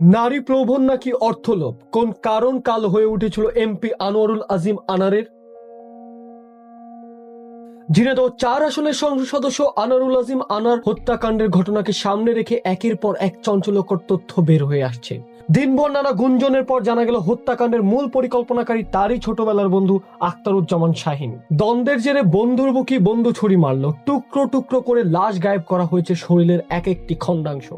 নারী প্রলোভন নাকি অর্থলোভ? কোন কারণ কাল হয়ে উঠেছিল এমপি আনোয়ারুল আজিম আনারের? ঝিনাইদহ চার আসনের সংসদ সদস্য আনারুল আজিম আনার হত্যাকাণ্ডের ঘটনাকে সামনে রেখে একের পর এক চঞ্চলকর তথ্য বের হয়ে আসছে। দিনভর নানা গুঞ্জনের পর জানা গেল, হত্যাকাণ্ডের মূল পরিকল্পনাকারী তারই ছোটবেলার বন্ধু আখতারুজ্জামান শাহিন। দ্বন্দ্বের জেরে বন্ধুর বুকি বন্ধু ছুরি মারল। টুকরো টুকরো করে লাশ গায়েব করা হয়েছে শরীরের এক একটি খণ্ডাংশ।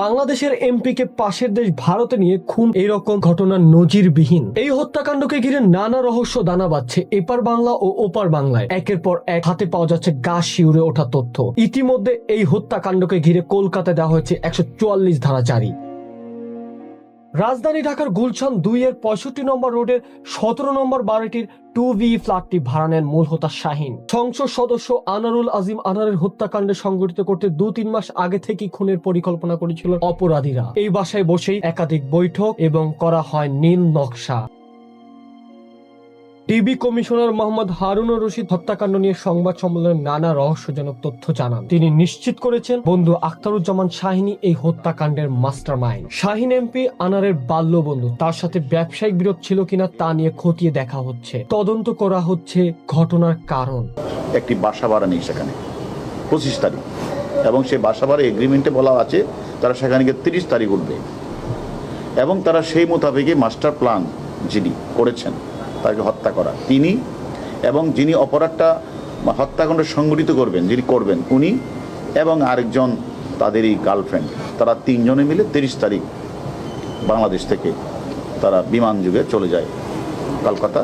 বাংলাদেশের এমপিকে পাশের দেশ ভারতে নিয়ে খুন এইরকম ঘটনা নজিরবিহীন। এই হত্যাকাণ্ডকে ঘিরে নানা রহস্য দানা বাঁধছে এপার বাংলা ও ওপার বাংলায়। একের পর এক হাতে পাওয়া যাচ্ছে গা শিউরে ওঠা তথ্য। ইতিমধ্যে এই হত্যাকাণ্ডকে ঘিরে কলকাতায় দেওয়া হয়েছে একশো চুয়াল্লিশ ধারা রাজধানী ঢাকার গুলশান দুই এর পঁয়ষট্টি নম্বর রোডের সতেরো নম্বর বাড়িটির টু ভি ফ্ল্যাটটি ভাড়া নেন মূল হোতা শাহিন। সংসদ সদস্য আনারুল আজিম আনারের হত্যাকাণ্ডে সংগঠিত করতে দু তিন মাস আগে থেকেই খুনের পরিকল্পনা করেছিল অপরাধীরা। এই বাসায় বসেই একাধিক বৈঠক এবং করা হয় নীল নকশা। ডিবি কমিশনার মোহাম্মদ হারুনুর রশিদ হত্যাকাণ্ড নিয়ে সংবাদ সম্মেলনে নানা রহস্যজনক তথ্য জানান। তিনি নিশ্চিত করেছেন, বন্ধু আখতারুজ্জামান শাহিনী এই হত্যাকাণ্ডের মাস্টার মাইন্ড শাহিন এমপি আনারের বাল্য বন্ধু তার সাথে ব্যবসায়িক বিরোধ ছিল কিনা তা নিয়ে খতিয়ে দেখা হচ্ছে। তদন্ত করা হচ্ছে ঘটনার কারণ। একটি বাসা ভাড়া নেই সেখানে, পঁচিশ তারিখ। এবং সেই বাসা ভাড়া এগ্রিমেন্টে বলা আছে, তারা সেখানে গিয়ে তিরিশ তারিখ উঠবে। এবং তারা সেই মোতাবেকই মাস্টার প্ল্যান যিনি করেছেন তাকে হত্যা করা। তিনি এবং যিনি অপরাধটা হত্যাকাণ্ড সংগঠিত করবেন যিনি করবেন উনি এবং আরেকজন তাদেরই গার্লফ্রেন্ড তারা তিনজনে মিলে তিরিশ তারিখ বাংলাদেশ থেকে তারা বিমান যুগে চলে যায় কলকাতা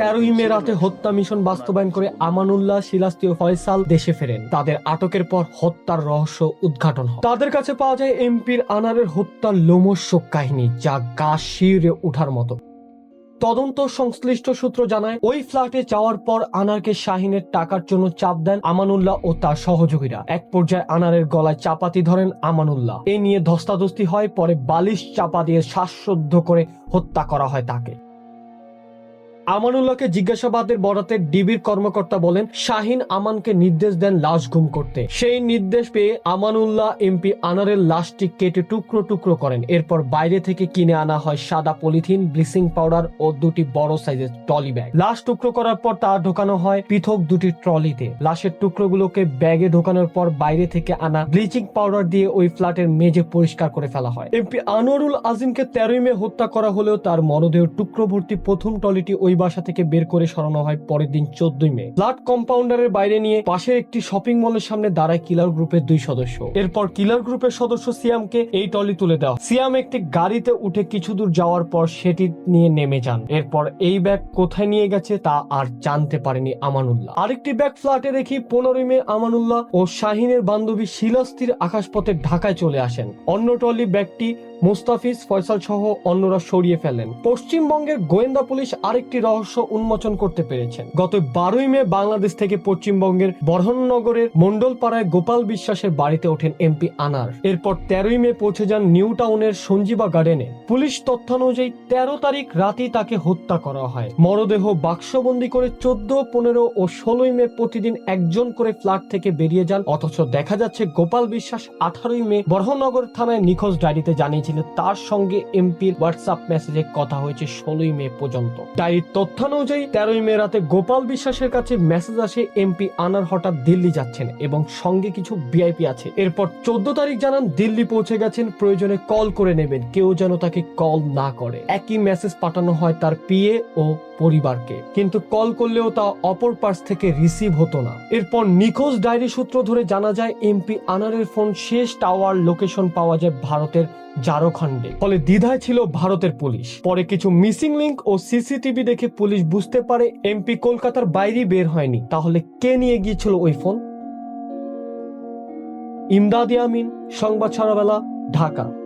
তেরোই মে রাতে হত্যা মিশন বাস্তবায়ন করে আমানুল্লাহ শিলাস্তি ফয়সাল দেশে ফেরেন। তাদের আটকের পর হত্যার রহস্য উদ্ঘাটন হয়। তাদের কাছে পাওয়া যায় এমপির আনারের হত্যার লোমস্যক কাহিনী যা গা শিউরে ওঠার মতো। তদন্ত সংশ্লিষ্ট সূত্র জানায়, ওই ফ্ল্যাটে যাওয়ার পর আনারকে শাহিনের টাকার জন্য চাপ দেন আমানুল্লাহ ও তার সহযোগীরা। এক পর্যায়ে আনারের গলায় চাপাতি ধরেন আমানুল্লাহ। এ নিয়ে ধস্তাধস্তি হয়, পরে বালিশ চাপা দিয়ে শ্বাসরুদ্ধ করে হত্যা করা হয় তাকে। আমানুল্লাহকে জিজ্ঞাসাবাদের বরাতে ডিবির কর্মকর্তা বলেন, শাহিন আমানকে নির্দেশ দেন লাশ গুম করতে। সেই নির্দেশ পেয়ে আমানুল্লাহ এমপি আনারের লাশটি কেটে টুকরো টুকরো করেন। এরপর বাইরে থেকে কিনে আনা হয় সাদা পলিথিন, ব্লিচিং পাউডার ও দুটি বড় সাইজের ট্রলি ব্যাগ। লাশ টুকরো করার পর তা ঢোকানো হয় পৃথক দুটি ট্রলিতে। লাশের টুকরোগুলোকে ব্যাগে ঢোকানোর পর বাইরে থেকে আনা ব্লিচিং পাউডার দিয়ে ওই ফ্ল্যাটের মেঝে পরিষ্কার করে ফেলা হয়। এমপি আনোয়ারুল আজিমকে তেরোই মে হত্যা করা হলেও তার মরদেহ টুকরো ভর্তি প্রথম ট্রলিটি ওই বাসা থেকে বের করে সরানো হয় পরের দিন চোদ্দই মে। ফ্ল্যাট কম্পাউন্ডারের বাইরে নিয়ে পাশের একটি শপিং মলের সামনে দাঁড়ায় কিলার গ্রুপের দুই সদস্য। এরপর কিলার গ্রুপের সদস্য সিয়ামকে এই টলি তুলে দেওয়া সিয়াম একটি গাড়িতে উঠে কিছু দূর যাওয়ার পর সেটি নিয়ে নেমে যান। এরপর এই ব্যাগ কোথায় নিয়ে গেছে তা আর জানতে পারেনি আমানুল্লাহ। আরেকটি ব্যাগ ফ্ল্যাটে রেখে পনেরোই মে আমানুল্লাহ ও শাহিনের বান্ধবী শিলাস্তির আকাশপথে ঢাকায় চলে আসেন। অন্য ট্রলি ব্যাগটি মুস্তাফিজ, ফয়সাল সহ অন্যরা সরিয়ে ফেলেন। পশ্চিমবঙ্গের গোয়েন্দা পুলিশ আরেকটি রহস্য উন্মোচন করতে পেরেছেন। গত বারোই মে বাংলাদেশ থেকে পশ্চিমবঙ্গের বরহননগরের মন্ডলপাড়ায় গোপাল বিশ্বাসের বাড়িতে ওঠেন এমপি আনার। এরপর তেরোই মে পৌঁছে যান নিউ টাউনের সঞ্জীবা গার্ডেনে। পুলিশ তথ্যানুযায়ী তেরো তারিখ রাতেই তাকে হত্যা করা হয়। মরদেহ বাক্সবন্দি করে চোদ্দ, পনেরো ও ষোলোই মে প্রতিদিন একজন করে ফ্ল্যাট থেকে বেরিয়ে যান। অথচ দেখা যাচ্ছে গোপাল বিশ্বাস আঠারোই মে বরহনগর থানায় নিখোঁজ ডায়েরিতে জানিয়েছিলেন তার সঙ্গে এমপির হোয়াটসঅ্যাপ মেসেজে কথা হয়েছে ষোলোই মে পর্যন্ত। তাই তথ্যানুযায়ী তেরোই মে রাতে গোপাল বিশ্বাসের কাছে মেসেজ আসে এমপি আনার হঠাৎ দিল্লি যাচ্ছেন এবং সঙ্গে কিছু ভিআইপি আছে। এরপর চোদ্দ তারিখ জানান দিল্লি পৌঁছে গেছেন, প্রয়োজনে কল করে নেবেন। কেউ যেন তাকে কল না করে। একই মেসেজ পাঠানো হয় তার পিএ ও পরিবারকে। কিন্তু কল করলেও তা অপর পার্স থেকে রিসিভ হতো না। এরপর নিখোঁজ ডায়েরি সূত্র ধরে জানা যায়, এমপি আনারের ফোন শেষ টাওয়ার লোকেশন পাওয়া যায় ভারতের ঝাড়খণ্ডে। ফলে দ্বিধায় ছিল ভারতের পুলিশ। পরে কিছু মিসিং লিঙ্ক ও সিসিটিভি দেখে পুলিশ বুঝতে পারে, এমপি কলকাতার বাইরে বের হয়নি। তাহলে কে নিয়ে গিয়েছিল ওই ফোন? ইমদাদ ইয়ামিন, সংবাদ ছাড়াবেলা ঢাকা।